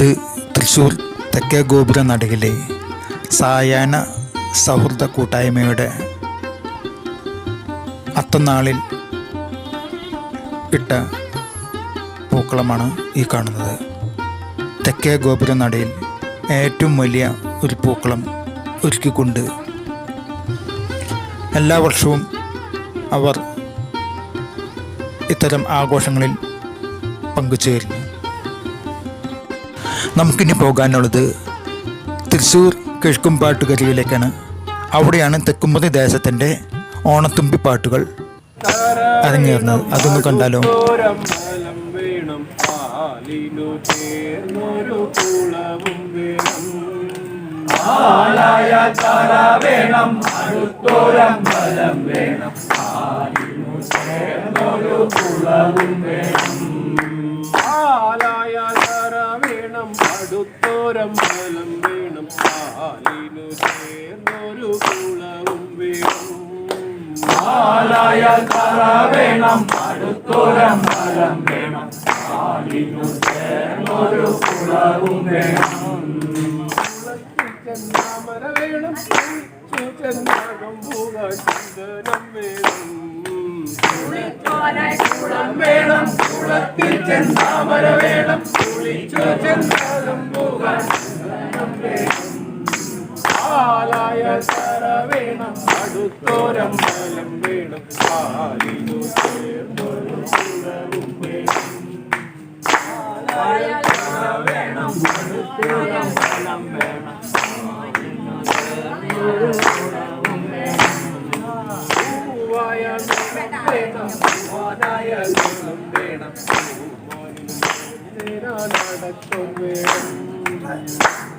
തൃശ്ശൂർ തെക്കേ ഗോപുര നടയിലെ സായാഹ്ന സൗഹൃദ കൂട്ടായ്മയുടെ അത്തനാളിൽ ഇട്ട പൂക്കളമാണ് ഈ കാണുന്നത്. തെക്കേ ഗോപുര നടയിൽ ഏറ്റവും വലിയ ഒരു പൂക്കളം ഒരുക്കിക്കൊണ്ട് എല്ലാ വർഷവും അവർ ഇത്തരം ആഘോഷങ്ങളിൽ പങ്കുചേരുന്നു. നമുക്കിനി പോകാനുള്ളത് തൃശ്ശൂർ കിഴക്കുംപാട്ടുകരിയിലേക്കാണ് അവിടെയാണ് തെക്കുമ്പതി ദേശത്തിന്റെ ഓണത്തുമ്പി പാട്ടുകൾ അരങ്ങേറുന്നത്. അതൊന്ന് കണ്ടാലോ? ഫലം വേണം. വേണം കുളവും വേണം. മൂലം വേണം പാലിനു ചേർന്നൊരു കുളവും വേണം. ആലായ തറ വേണം അടുത്തോരം ഫലം വേണം. ആലിനു ചേർന്നൊരു കുളവും വേണം. ചെന്നാമര വേണം ചെന്നാകം പോകാൻ ചന്ദനം വേണം. കുളം വേണം കുളത്തിൽ ചെന്നാമര വേണം കുളിച്ചു ചെന്നാലും പോകാൻ പാലായ തറ വേണം അടുത്തോരം ഫലം വേണം പാലിനു ചേർന്നൊരു കുളവും വേണം. പൂവായ നിലം വേണം പൂവാനായ നിലം വേണം പൂവാനിൽ നടക്കും വേണം